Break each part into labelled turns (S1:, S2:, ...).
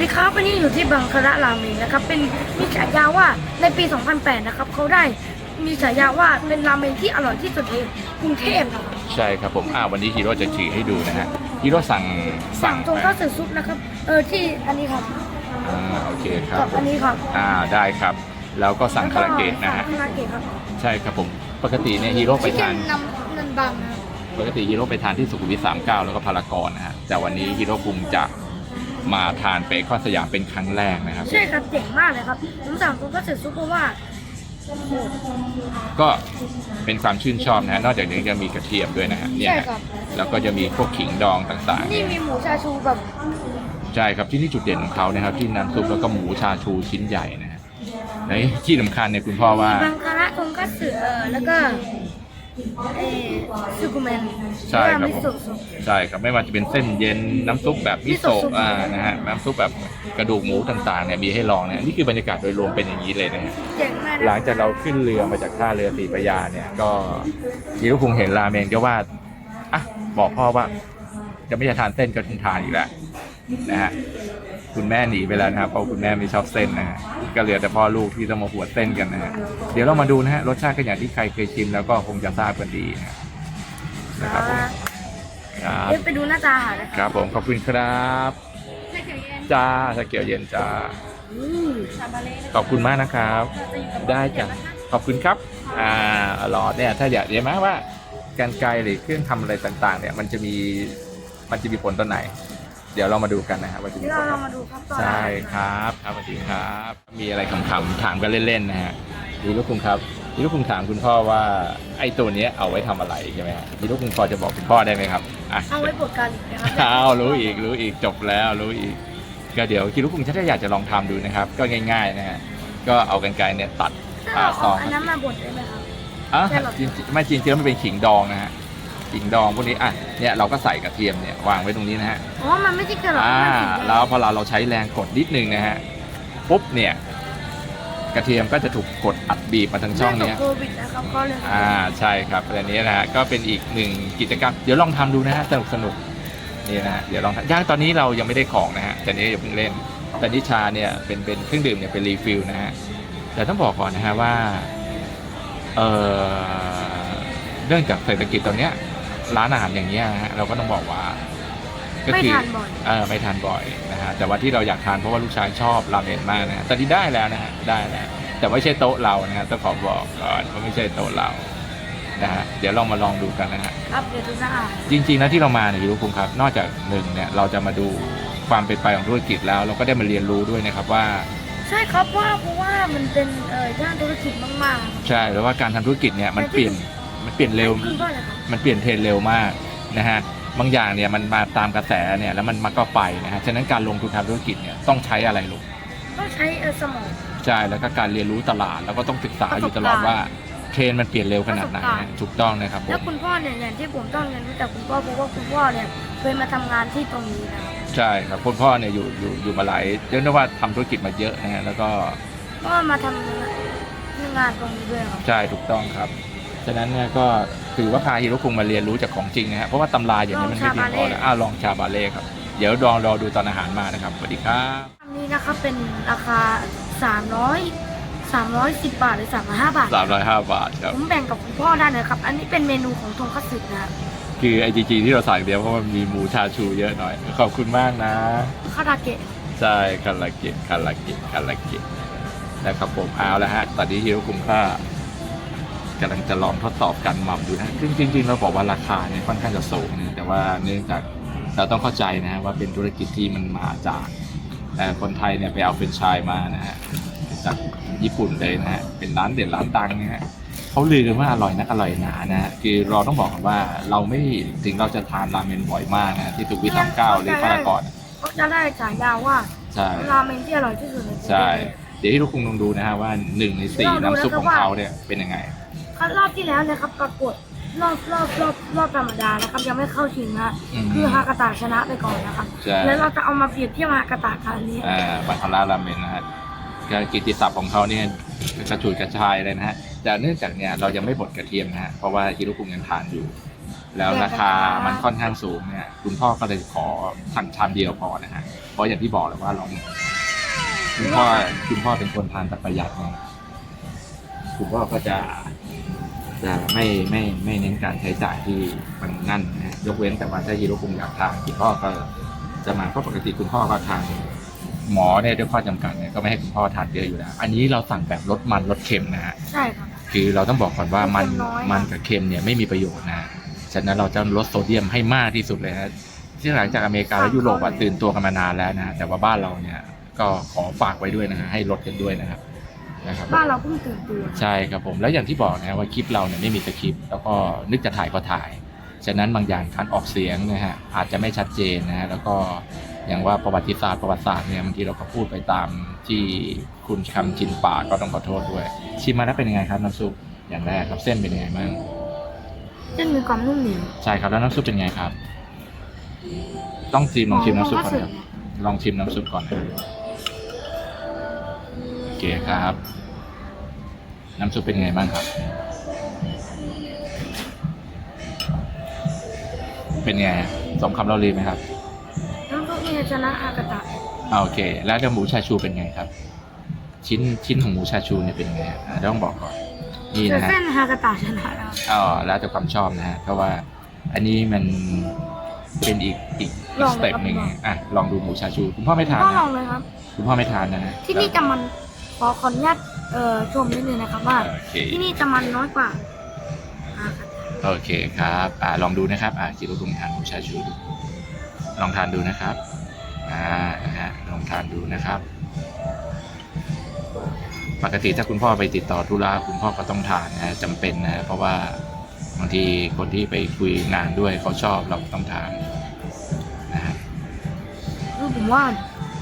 S1: ดีครับวันนี้อยู่ที่บังคาระราเมงนะครับ เป็นมีฉายาว่าในปี 2008 นะครับเขาได้มีฉายาว่าเป็นราเมงที่อร่อยที่สุดในกรุงเทพนะครับ
S2: ใช่ครับผมอ่าวันนี้ฮีโร่จะฉีกให้ดูนะฮะฮีโร่สั่ง
S1: สั่งตรง
S2: ไป
S1: ข้าวสือซุปนะครับเออที่อันนี้ครับ
S2: อ่าโอเคครั
S1: กั
S2: บบ
S1: อันนี้ครับ
S2: อ่าได้ครับ แล้วก็สั่งคาราเกะนะฮะ
S1: สั่งคาราเกะครับ
S2: ใช่ครับผมปกติเนี่ยฮีโร่ไป
S1: ชิคเก้
S2: ทาน
S1: นน้ำนันบังนะครับ
S2: ปกติฮีโร่ไปทานที่สุขุมวิท39 แล้วก็พารากอนนะฮะแต่วันนี้ฮีโร่คุงจะ มาทานเบคอนสยามเป็นครั้งแรกนะครับ
S1: ใช่ครับเจ๋งมากเลยครับผมสั่งตรงข้าวสือซุปเพราะว่าโอ้โห
S2: ก็เป็นความชื่นชอบนะฮะนอกจากนี้จะมีกระเทียมด้วยนะฮะเนี่ย
S1: ใช่
S2: ฮะ
S1: ครับ
S2: แล้วก็จะมีพวกขิงดองต่างๆ
S1: นี่
S2: เนี่ย
S1: มีหมูชาชูแบบ
S2: ใช่ครับที่นี่จุดเด่นของเขานะครับ ที่น้ำซุปแล้วก็หมูชาชูชิ้นใหญ่นะฮะและที่สำคัญเนี่ยคุณพ่อว่า
S1: บังคาระตรงข้าวสือเออแล้วก็ เออซูกุเมน
S2: ใช่ครับ
S1: มิ
S2: ผม
S1: โซะซุป
S2: ใช่ครับไม่ว่าจะเป็นเส้นเย็นน้ำซุปแบบมิ
S1: มิโซะ
S2: โซะ
S1: ซุป
S2: อ่านะฮะน้ำซุปแบบกระดูกหมูต่างๆเนี่ยมีให้ลองนะนี่คือบรรยากาศโดยรวมเป็นอย่างนี้เลยนะฮะ
S1: เจ๋งมากนะ
S2: หลังจากเราขึ้นเรือมาจากท่าเรือสีประยาเนี่ยก็ยีรุคงเห็นราเมงก็ว่าอะบอกพ่อว่า จะไม่จะทานเส้นก็คงทานอีกแล้วนะฮะ คุณแม่หนีไปแล้วนะครับเพราะคุณแม่ไม่ชอบเส้นนะฮะก็เหลือแต่พ่อลูกที่ต้องมาหัวดเส้นกันนะฮะเดี๋ยวเรามาดูนะฮะรสชาติก็อย่างที่ใครเคยชิมแล้วก็คงจะทราบกันดีนะนะครับผมครับ
S1: เดี๋ยวไปดูหน้าตาอาหารนะ
S2: ค
S1: ครับ
S2: รับผมขอบคุณครับจ้าสเกียวเย็นจ้า
S1: อืม
S2: ขอบคุณมากนะครับได้จ้ะขอบคุณครับ อ่าหลอดเนี่ยถ้าอยากเรียนไหมว่าการไกลหรือเครื่องทำอะไรต่างๆ เนี่ยมันจะมีมันจะมีผลตอนไหน เดี๋ยวเรามาดูกันนะครับว่าจะมี
S1: เดี๋ยว
S2: ผ
S1: เรา
S2: ล
S1: ลองมาดูครับตอน
S2: ใช่ครับครับสวัสดีครับ มีอะไรขำๆถามกันเล่นๆนะฮะดีลูกคุณครับดีลูกคุณถามคุณพ่อว่าไอ้ตัวเนี้ยเอาไว้ทำอะไรใช่ไหมฮะดีลูกคุณพอจะบอกคุณพ่อได้ไหมครับอะ
S1: เอาไว้บดการีนะครับ
S2: อ้าวรู้อีกรู้อีกจบแล้วรู้อีก ก็เดี๋ยวคิดว่าคุณถ้าอยากจะลองทำดูนะครับ ก็ง่ายๆนะฮะก็เอากันไกรเนี่ยตัด
S1: ถ้า
S2: อ่า
S1: เรา
S2: ซอ
S1: เอา
S2: ง
S1: อันนั้นมาบดได้ไหมครับ
S2: อะ
S1: แค่หรอ
S2: จริงๆไม่จริงๆแล้วมันเป็นขิงดองนะฮะ ขิงดองพวกนี้อะเนี่ยเราก็ใส่กระเทียมเนี่ยวางไว้ตรงนี้นะฮะ
S1: อ๋อมันไม่ใช่แครอท
S2: อ่า
S1: มันสีดง
S2: แล้วพอเราเราใช้แรงกดนิดนึงนะฮะปุ๊บเนี่ยกระเทียมก็จะถูกกดอัดบีบมาทางช่องเนี้ย
S1: เรื่องขโควิดนะครับก็เลย
S2: อ่าใช่ครับอันนี้นะฮะก็เป็นอีกหนึ่งกิจกรรม เดี๋ยวลองทำดูนะฮะสนุกสนุกนี่นะฮะเดี๋ยวลองทำย่างตอนนี้เรายังไม่ได้ของนะฮะแต่นี้อย่าเพิ่งเล่นแต่นิชาเนี่ยเป็นเป็นเครื่องดื่มเนี่ยเป็นรีฟิลนะฮะแต่ต้องบอกก่อนนะฮะว่าเออเรื่องจากเศรษฐกิจตอนเนี้ย ร้านอาหารอย่างเงี้ยนะฮะเราก็ต้องบอกว่าก็
S1: ไม่
S2: คือ
S1: ทานบ่อย
S2: เออไม่ทานบ่อยนะฮะแต่ว่าที่เราอยากทานเพราะว่าลูกชายชอบราเมนมากนะฮะแต่ที่ได้แล้วนะฮะได้แล้ว แต่ไม่ใช่โต๊ะเรานะฮะต้องขอบอกก่อนว่าไม่ใช่โต๊ะเรานะฮะเดี๋ยวลองมาลองดูกันนะฮะ
S1: ครับเดี๋ยวดูหน้าอาหาร
S2: จริงๆแล้วที่เรามาเนี่ยพี่ลูกคุณครับ นอกจากหนึ่งเนี่ยเราจะมาดูความเป็นไปของธุรกิจแล้ว เราก็ได้มาเรียนรู้ด้วยนะครับว่า
S1: ใช่ครับว่าเพราะว่ามันเป็นเอ่อย่านธุรกิจมาก
S2: ใช่แล้วว่าการทำธุรกิจเนี่ยมันเปลี่ยนมันเปลี่ยน
S1: ๆ
S2: เร็ว
S1: คุณพ่อเลยครับ
S2: มันเปลี่ยนเทรนด์เร็วมากนะฮะบางอย่างเนี่ยมันมาตามกระแสเนี่ยแล้วมันมาก็ไปนะฮะฉะนั้นการลงทุนทำธุรกิจเนี่ยต้องใช้อะไรลูก
S1: ต้องใช้เอ่อสมอง
S2: ใช่แล้วก็การเรียนรู้ตลาดแล้วก็ต้องศึกษาอยู่ตลอดว่าเทรนด์มันเปลี่ยนเร็วขนาดไหน
S1: ประสบการ
S2: นะ
S1: ณ์
S2: ถูกต้องนะครับผ
S1: แล้ว
S2: ม
S1: คุณพ่อเนี่ยอย่างที่ผมต้องเรียนรู้จากคุณพ่อเพราะว่าคุณพ่อเนี่ยเคยมาทำงานที่ตรงนี้นะครับ
S2: ใช่ครับคุณพ่อเนี่ยอยู่อยู่อยู่มาหลายเรียกได้ว่าทำธุรกิจมาเยอะนะฮะแล้วก็
S1: ก็มาทำงานตรงนี้ด้วยครับ
S2: ใช่ถูกต้องครับ ฉะนั้นเนี่ยก็ถือว่าพาฮิโรคุงมาเรียนรู้จากของจริงนะฮะเพราะว่าตำราอย่างนี้มันไม่เพียงพอแล้วอ่าลองชาบาเล่ครับ เดี๋ยวลองรอดูตอนอาหารมานะครับสวัสดีครับ
S1: อันนี้นะครับเป็นราคา 300 310 บาทหรือ 305 บาท
S2: สามร้อยห้าบาทครับ
S1: ผมแบ่งกับคุณพ่อได้เลยครับ อันนี้เป็นเมนูของทงคัตสึนะครับ
S2: คือไอจีจีที่เราสั่งเดียวเพราะมันมีหมูชาชูเยอะหน่อย ขอบคุณมากนะ
S1: คาราเกะ
S2: ใช่คาราเกะคาราเกะคาราเกะนะครับผมเอาแล้วฮะตอนนี้ฮิโรคุมค่า กำลังจะลองทดสอบการหม่ำดูนะซึ่งจริงๆเราบอกว่าราคาเนี่ยค่อนข้างจะสูงนะแต่ว่าเนื่องจากเราต้องเข้าใจนะฮะว่าเป็นธุรกิจที่มันมาจากเอ่อคนไทยเนี่ยไปเอาเฟรนไชส์มานะฮะจากญี่ปุ่นเลยนะฮะเป็นร้านเด่นร้านดังนะฮะเขาลือกันว่าอร่อยนักอร่อยหนานะฮะคือเราต้องบอกกันว่าเราไม่ถึงเราจะทานราเมนบ่อยมากนะที่สุขุมวิทสามเก้าหรือพารากอน
S1: ก็จะได้ฉายาว่า
S2: ใช่
S1: ราเมงที่อร่อยที่สุดในประเทศ
S2: ใช่เดี๋ยวที่ทุกคนลองดูนะฮะว่าหนึ่งในสี่
S1: ลองดู
S2: น้ำซุป
S1: นะครับ
S2: ของ
S1: ว่า
S2: เขาเนี่ยเป็นยังไง
S1: ครับรอบที่แล้วนะครับปรากฏรอบรอบรอบรอบธรรมดานะครับยังไม่เข้าชิงนะ
S2: อืม
S1: คือฮากาตะชนะไปก่อนนะครับ
S2: ใช่
S1: แล้วเราจะเอามาเปรียบเทียบฮากาตะครั้งนี้
S2: อ่าบัคคาร่าราเมนนะฮะการกิตติศัพท์ของเขาเนี่ยกระฉุดกระชายเลยนะฮะแต่เนื่องจากเนี่ยเรายังไม่บดกระเทียมนะฮะเพราะว่าฮิรุคุงยังทานอยู่ แล้วราคามันค่อนข้างสูงเนี่ยคุณพ่อก็เลยขอสั่งชามเดียวพอนะฮะเพราะอย่างที่บอกแล้วว่าเราคุณพ่อคุณพ่อเป็นคนทานแต่ประหยัดไงคุณพ่อก็จะ จะไม่ไม่ไม่เน้นการใช้จ่ายที่มันนั่นนะฮะยกเว้นแต่ว่าถ้าฮีโร่คุงอยากทานคุณพ่อก็จะมาเพราะปกติคุณพ่อก็ทานหมอเนี่ยด้วยข้อจำกัดเนี่ยก็ไม่ให้คุณพ่อทานเยอะอยู่แล้ว อันนี้เราสั่งแบบลดมันลดเค็มนะฮะ
S1: ใช่ครับ
S2: คือเราต้องบอกก่อนว่ามัน
S1: เค็มน้อย
S2: มันกับเค็มเนี่ยไม่มีประโยชน์นะฉะนั้นเราจะลดโซเดียมให้มากที่สุดเลยนะที่หลังจากอเมริกาและยุโรปอะตื่นตัวกันมานานแล้วนะแต่ว่าบ้านเราเนี่ยก็ขอฝากไว้ด้วยนะฮะให้ลดกันด้วยนะครับ นะครับ
S1: บ้านเราเพิ่งตื่นตัว
S2: ใช่ครับผมแล้วอย่างที่บอกนะว่าคลิปเราเนี่ยไม่มีสคริปต์แล้วก็นึกจะถ่ายก็ถ่าย ฉะนั้นบางอย่างการออกเสียงนะฮะอาจจะไม่ชัดเจนนะฮะแล้วก็อย่างว่าประวัติศาสตร์ประวัติศาสตร์เนี่ยบางทีเราก็พูดไปตามที่คุณคำชินปากก็ต้องขอโทษด้วย ชิมมาแล้วเป็นยังไงครับน้ำซุปอย่างแรกครับเส้นเป็นยังไงบ้าง
S1: เส้นมีความนุ่มเหนียว
S2: ใช่ครับแล้วน้ำซุปเป็นไงครับ ต้องชิมลองชิมน้ำซุปก่อน
S1: หอม
S2: ครับลองชิมน้ำซุปก่อนนะโอ เคครับ น้ำซุปเป็นยังไงบ้างครับ เป็นไงสมคำเราลีไหมครับ
S1: น้ำซุปเนี่ยชนะอากาตะ
S2: อ่าโอเค แล้วเดี๋ยวหมูชาชูเป็นไงครับ ชิ้นชิ้นของหมูชาชูเนี่ยเป็นไงอะต้องบอกก่อน นี่
S1: แต่
S2: นะฮะ
S1: เส้นฮากาตะชนะแล้ว
S2: อ๋อแล้วแต่ความชอบนะฮะเพราะว่าอันนี้มันเป็นอีกอีกอีกสเต็ปหนึ่งอะลองดูหมูชาชู คุณพ่อไม่ทาน
S1: ก็ล
S2: นะ
S1: องเลยครับ
S2: คุณพ่อไม่ทานนะฮะ
S1: ที่นี่จะมัน ขอขออนุญาตเอ่อชมนิดนึงนะครับว่า
S2: โอเค
S1: ที่นี่จะมันน้อยกว่าฮากาตะ
S2: โอเคครับอ่าลองดูนะครับอ่าจิโร่คุงทานหมูชาชูดูลองทานดูนะครับอ่านะฮะลองทานดูนะครับ ปกติถ้าคุณพ่อไปติดต่อธุระคุณพ่อก็ต้องทานนะฮะจำเป็นนะฮะเพราะว่าบางทีคนที่ไปคุยงานด้วยเขาชอบเราก็ต้องทานนะฮะ
S1: คือผมว่า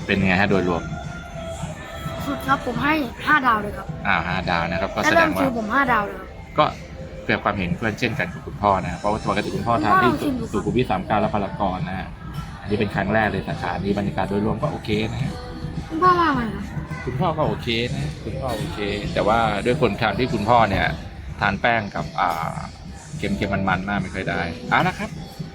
S2: เป็นไงฮะโดยรวม
S1: สุดครับผมให้ห้าดาวเลยครับ
S2: อ่าห้าดาวนะครับ ก็
S1: ถ้า
S2: แสด
S1: เริ่
S2: ง
S1: ม
S2: ว่า
S1: ชิวผมห้าดาวเลยครับ
S2: ก็เกิดความเห็นเพื่อนเช่นกันกับคุณพ่อนะเพราะว่าปกติคุณพ่อทานที่
S1: คุณพ่อลองชิมดูครับ
S2: สุขุมวิทสามเก้าและพารากอนนะฮะอันนี้เป็นครั้งแรกเลยสาขานี้บรรยากาศโดยรวมก็โอเคนะฮะ
S1: คุณพ่อว่าไงครับ
S2: คุณพ่อก็โอเคนะคุณพ่อโอเค แต่ว่าด้วยคนทานที่คุณพ่อเนี่ย ทานแป้งกับอ่าเค็มๆมันๆมากไม่ค่อยได้เอาละครับ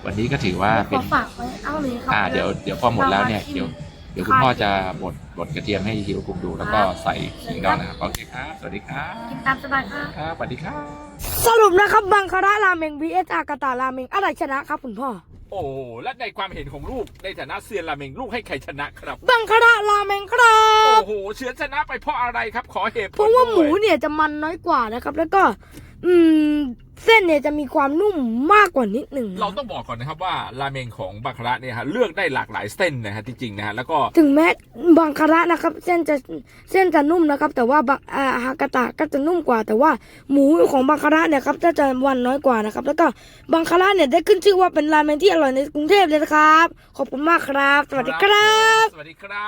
S2: วันนี้ก็ถือว่า
S1: ข
S2: เป็
S1: อนฝากไว้เอาเลยครั
S2: อ่าเดี๋ยวเดี๋ยวพอหมดแล้วเนี่ย
S1: เรามาชิม
S2: เดี๋ยว เดี๋ยวคุณพ่อจะบดบดกระเทียมให้ฮิโรกุงดู แล้วก็ใส่ขิงดองนะครับโอเคครับ สวัสดีครับ
S1: กินตามสบายครับ
S2: ครับสวัสดีครับ
S1: สรุปนะครับบังคาราราเมง vs อากาตาราเมงอะไรชนะครับคุณพ่อ
S3: โอ้โหและในความเห็นของลูกในฐานะเซียนราเมงลูกให้ใครชนะครับ
S1: บังคาราราเมงครับ
S3: โอ้โหเฉือนชนะไปเพราะอะไรครับขอเหตุผล
S1: เพราะว่าหมู
S3: ด้วย
S1: เนี่ยจะมันน้อยกว่านะครับ แล้วก็ อืม เส้นเนี่ยจะมีความนุ่มมากกว่านิดหนึ่งนะ
S3: เราต้องบอกก่อนนะครับว่าราเมงของบาคาระเนี่ยฮะเลือกได้หลากหลายเส้นนะฮะจริงๆนะฮะแล้วก็
S1: ถึงแม้บังคาระนะครับ เส้นจะเส้นจะนุ่มนะครับ แต่ว่าบังอาฮากาตะก็จะนุ่มกว่า แต่ว่าหมูของบังคาระเนี่ยครับจะจะวันน้อยกว่านะครับ แล้วก็บังคาระเนี่ยได้ขึ้นชื่อว่าเป็นราเมงที่อร่อยในกรุงเทพเลยนะครับ ขอบคุณมากครับ สวัสดีครับ
S3: สวัสดีครับ